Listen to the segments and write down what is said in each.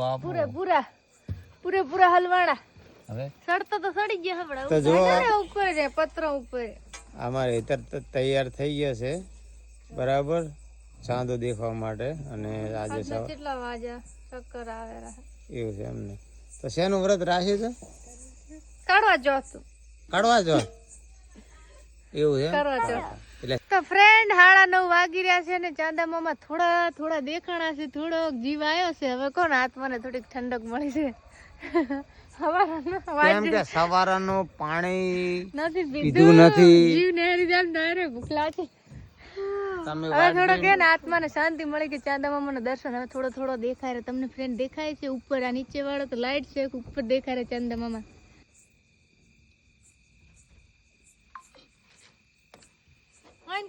બાપુ. પૂરે પૂરા પૂરે પૂરા હલવાણા. હવે? સડતો તો સડી ગયા હમણાં. તો જો ઉપર ઉપર પત્ર ઉપર. અમારે હેતર તૈયાર થઈ ગયા છે. બરાબર? ચાંદો દેખવા માટે. અને આજે કેટલા વાગ્યા? ચક્કર આવે. એવું છે એમને. તો શેનું વ્રત રાખ્યું છે? કાઢવા જો કાઢવા જો. એવું છે કાઢવા જો. એટલે તો ફ્રેન્ડ હાડા નવ વાગી રહ્યા છે ને ચાંદા મામા થોડા થોડા દેખાણા છે થોડોક જીવ આવ્યો છે. હવે કોણ આત્માને થોડીક ઠંડક મળી છે? સવારનું પાણી નથી પીધું. પીધું નથી. જીવ ને જામ ડાયરેક્ટ ભૂખ લાગી. તમે હવે થોડો કે ને આત્માને શાંતિ મળી કે ચાંદા મામાનું દર્શન હવે થોડો થોડો દેખાય. છે તમને ફ્રેન્ડ દેખાય છે? ઉપર આ નીચે વાળો તો લાઈટ છે ઉપર દેખાય છે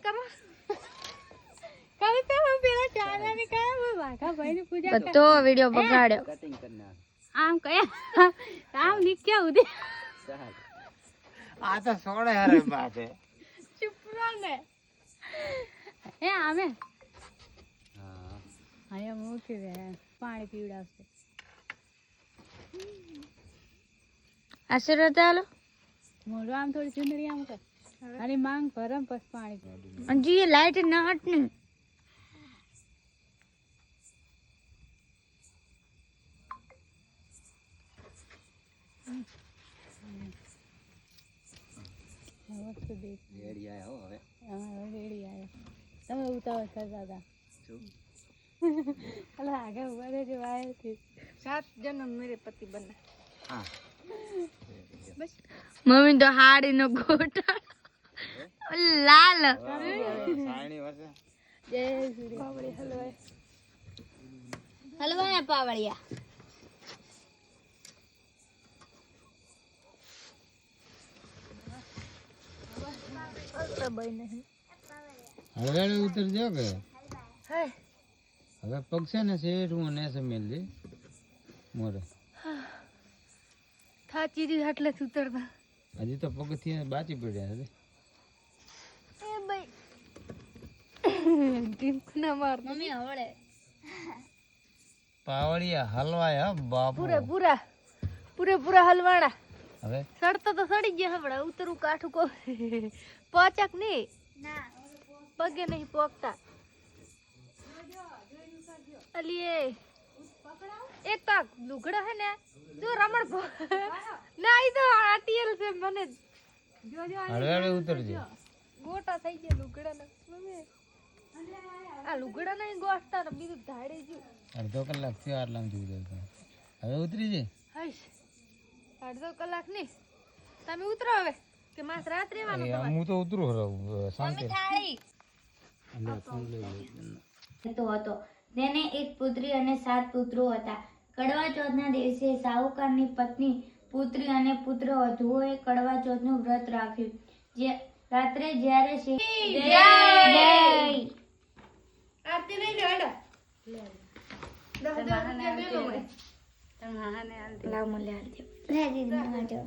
કરો. હું બધો વિડિયો બગાડ્યો. આમ કયા આમ ઉદે આ તો હરે ને. એ આમે. અહીંયા મૂકી દે પાણી પીવડાવશે. આશીર્વાદ ચાલો મોઢું આમ થોડી ચુંદડી આમ કર. અને માંગ ભરમ પસ પાણી અંજી જી લાઈટ ના હટ ને તમે ઉતાવળ કરતા હતા આગળ ઊભા રહેજો વાયરથી સાત જન્મ મેરે પતિ બના બસ મમ્મી તો હાડી નો ગોટા લાલ. હલવા પાવડિયા. હવે ઉતરજો કે? હે. હવે પગ છે ને શેઠ હું ને સમેલ દે મોરે. થાચી રી એટલે ઉતરતા હજી તો પગથી બાચી પડ્યા છે એ ભાઈ ટીમકુ ના માર. મમ્મી હવળે. પાવડિયા હલવાય હા બાપુ. પૂરે પૂરા. પૂરે પૂરા હલવાણા. હવે? સડતો તો સડી ગયા હમણાં ઉતરું કાઠું કો પોચક નહીં. પગે નહીં પોકતા અલીએ. એક કાક લુગડા હે ને જો રમણ ભો- ના ઈ તો આટીએલ છે મને હળવે હળવે ઉતરજો. ગોટા થઈ ગયા લુગડા ના આ લુગડા નહીં ગોઠતા ને બીજું ધાડી ગયું અડધો કલાક થયો આટલામાં ઉતરતા હવે ઉતરી જઈ? હઈશ. અડધો કલાક નહીં. તમે ઉતરો હવે કે માસ રાત રહેવાનું તમારે. હું તો ઉતરું રહું શાંતિ. તો હતો. તેને એક પુત્રી અને સાત પુત્રો હતા. કડવા ચોથના દિવસે સાહુકારની પત્ની પુત્રી અને પુત્ર વધુઓએ કડવા ચોથનું વ્રત રાખ્યું. જે રાત્રે જ્યારે જય! આરતી લઈ લે દસ રૂપિયા મને લાવ મને આલજો. લે દીદી, મને.